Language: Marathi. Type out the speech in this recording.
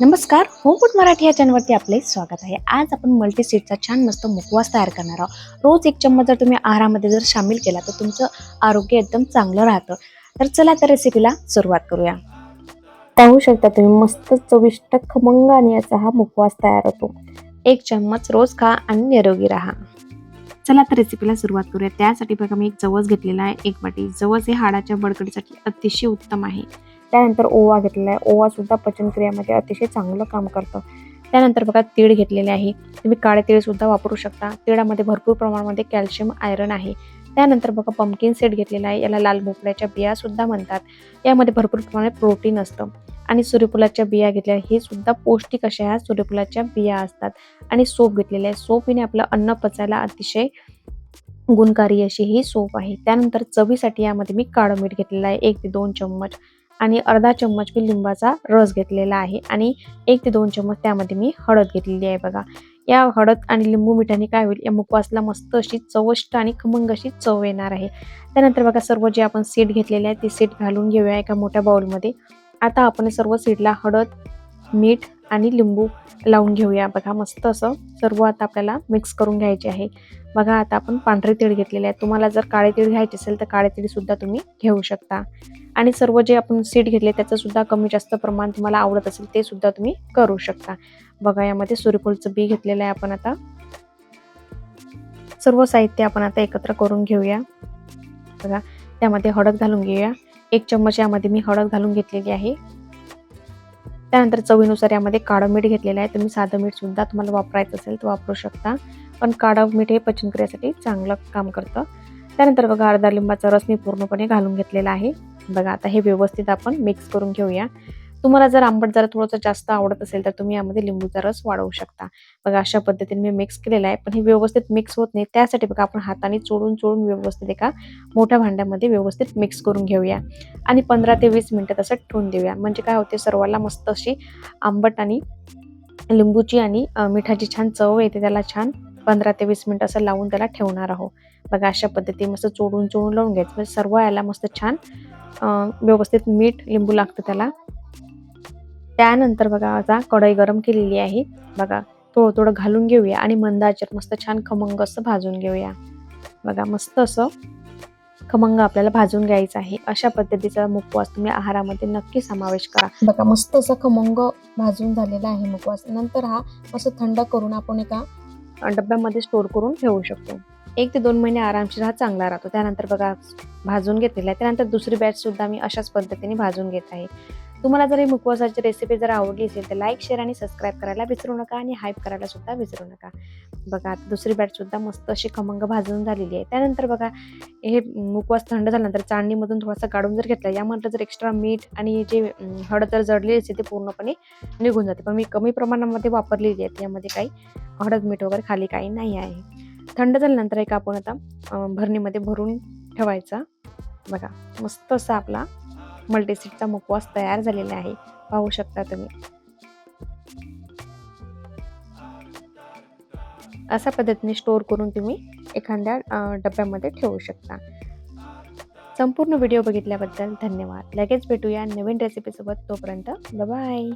नमस्कार होम फूड मराठी या चॅनलवरती आपले स्वागत आहे. आज आपण मल्टी छान मस्त मुखवास तयार करणार आहोत. रोज एक चम्मच जर तुम्ही आहारामध्ये जर सामील केला तर तुमचं आरोग्य एकदम चांगलं राहतं. तर चला तर रेसिपीला सुरुवात करूया. पाहू शकता तुम्ही मस्त चविष्ट खमंग आणि याचा हा मुखवास तयार होतो. एक चम्मच रोज खा आणि निरोगी राहा. चला तर रेसिपीला सुरुवात करूया. त्यासाठी बघा मी एक जवस घेतलेला आहे. एक वाटी जवस हे हाडाच्या बडकडीसाठी अतिशय उत्तम आहे. त्यानंतर ओवा घेतलेला आहे. ओवा सुद्धा पचनक्रियामध्ये अतिशय चांगलं काम करतं. त्यानंतर बघा तीळ घेतलेले आहे. तुम्ही काळे तीळ सुद्धा वापरू शकता. तिळामध्ये भरपूर प्रमाणामध्ये कॅल्शियम आयरन आहे. त्यानंतर बघा पंपकिन सेट घेतलेला आहे. याला लाल भोपळ्याच्या बिया सुद्धा म्हणतात. यामध्ये भरपूर प्रमाणात प्रोटीन असतं. आणि सूर्यफुलाच्या बिया घेतल्या हे सुद्धा पौष्टिक अशा ह्या सूर्यफुलाच्या बिया असतात. आणि सोप घेतलेले आहे. सोप हिने आपलं अन्न पचायला अतिशय गुणकारी अशी ही सोप आहे. त्यानंतर चवीसाठी यामध्ये मी काळं मीठ घेतलेलं आहे. एक ते दोन चम्मच. आणि अर्धा चम्मच मी लिंबाचा रस घेतलेला आहे आणि एक ते दोन चम्मच त्यामध्ये मी हळद घेतलेली आहे बघा. या हळद आणि लिंबू मिठाने काय होईल? या मुखवासला मस्त अशी चवष्ट आणि खमंग अशी चव येणार आहे. त्यानंतर बघा सर्व जे आपण सीट घेतलेले आहे ते सीट घालून घेऊया एका मोठ्या बाउलमध्ये आता आपण सर्व सीटला हळद मीठ आणि लिंबू लावून घेऊया. बघा मस्त असं सर्व आता आपल्याला मिक्स करून घ्यायचे आहे. बघा आता आपण पांढरे तीळ घेतलेले आहे तुम्हाला जर काळे तीळ घ्यायचे असेल तर काळे तीळसुद्धा तुम्ही घेऊ शकता. आणि सर्व जे आपण सीट घेतले त्याचंसुद्धा कमी जास्त प्रमाण तुम्हाला आवडत असेल ते सुद्धा तुम्ही करू शकता. बघा यामध्ये सूर्यफूलचं बी घेतलेलं आहे आपण आता. सर्व साहित्य आपण आता एकत्र करून घेऊया. बघा त्यामध्ये हळद घालून घेऊया. एक चम्मच यामध्ये मी हळद घालून घेतलेली आहे. त्यानंतर चवीनुसार यामध्ये काळं मीठ घेतलेलं आहे. तुम्ही साधं मीठ सुद्धा तुम्हाला वापरायचं असेल तर वापरू शकता. पण काळं मीठ हे पचनक्रियासाठी चांगलं काम करतं. त्यानंतर बघा अर्धा लिंबाचा रस मी पूर्णपणे घालून घेतलेला आहे. बघा आता हे व्यवस्थित आपण मिक्स करून घेऊया. तुम्हाला जर आंबट जरा थोडंसं जास्त आवडत असेल तर तुम्ही यामध्ये लिंबूचा रस वाढवू शकता. बघा अशा पद्धतीने मी मिक्स केलेला आहे. पण हे व्यवस्थित मिक्स होत नाही. त्यासाठी बघा आपण हाताने चोडून चोडून व्यवस्थित एका मोठ्या भांड्यामध्ये व्यवस्थित मिक्स करून घेऊया. आणि पंधरा ते वीस मिनटं तसं ठेवून देऊया. म्हणजे काय होते सर्वाला मस्त अशी आंबट आणि लिंबूची आणि मिठाची छान चव येते. त्याला छान पंधरा ते वीस मिनिट असं लावून त्याला ठेवणार आहोत. बघा अशा पद्धतीने मस्त चोडून चोडून लावून घ्यायचं. म्हणजे सर्व याला मस्त छान व्यवस्थित मीठ लिंबू लागतं त्याला. त्यानंतर बघा आता कढई गरम केलेली आहे. बघा थोडं थोडं घालून घेऊया आणि मंद आचेवर मस्त छान खमंग असं भाजून घेऊया. बघा मस्त असं खमंग आपल्याला भाजून घ्यायचं आहे. अशा पद्धतीचा मुखवास तुम्ही आहारामध्ये नक्की समावेश करा. बघा मस्त असं खमंग भाजून झालेला आहे मुखवास नंतर हा मस्त थंड करून आपण एका डब्यामध्ये स्टोर करून ठेवू शकतो. एक ते दोन महिने आरामशीर हा चांगला राहतो. त्यानंतर बघा भाजून घेतलेला आहे. त्यानंतर दुसरी बॅच सुद्धा मी अशाच पद्धतीने भाजून घेत आहे. तुम्हाला जर ही मुखवासाची रेसिपी जर आवडली असेल तर लाईक शेअर आणि सबस्क्राईब करायला विसरू नका आणि हाईप करायला सुद्धा विसरू नका. बघा आता दुसरी बॅच सुद्धा मस्त अशी खमंग भाजून झालेली आहे. त्यानंतर बघा हे मुखवास थंड झाल्यानंतर चाळणीमधून थोडासा काढून जर घेतला यामधलं जर एक्स्ट्रा मीठ आणि जे हळद जर जडलेली असते ते पूर्णपणे निघून जाते. पण मी कमी प्रमाणामध्ये वापरलेली आहे यामध्ये काही हळद मीठ वगैरे खाली काही नाही आहे. थंड झाल्यानंतर एक आपण आता भरणीमध्ये भरून ठेवायचा. बघा मस्त असा आपला मल्टीसीटचा मुखवास तयार झालेला आहे. पाहू शकता तुम्ही. अशा पद्धतीने स्टोअर करून तुम्ही एखाद्या डब्यामध्ये ठेवू शकता. संपूर्ण व्हिडिओ बघितल्याबद्दल धन्यवाद. लगेच भेटूया नवीन रेसिपीसोबत तोपर्यंत बाय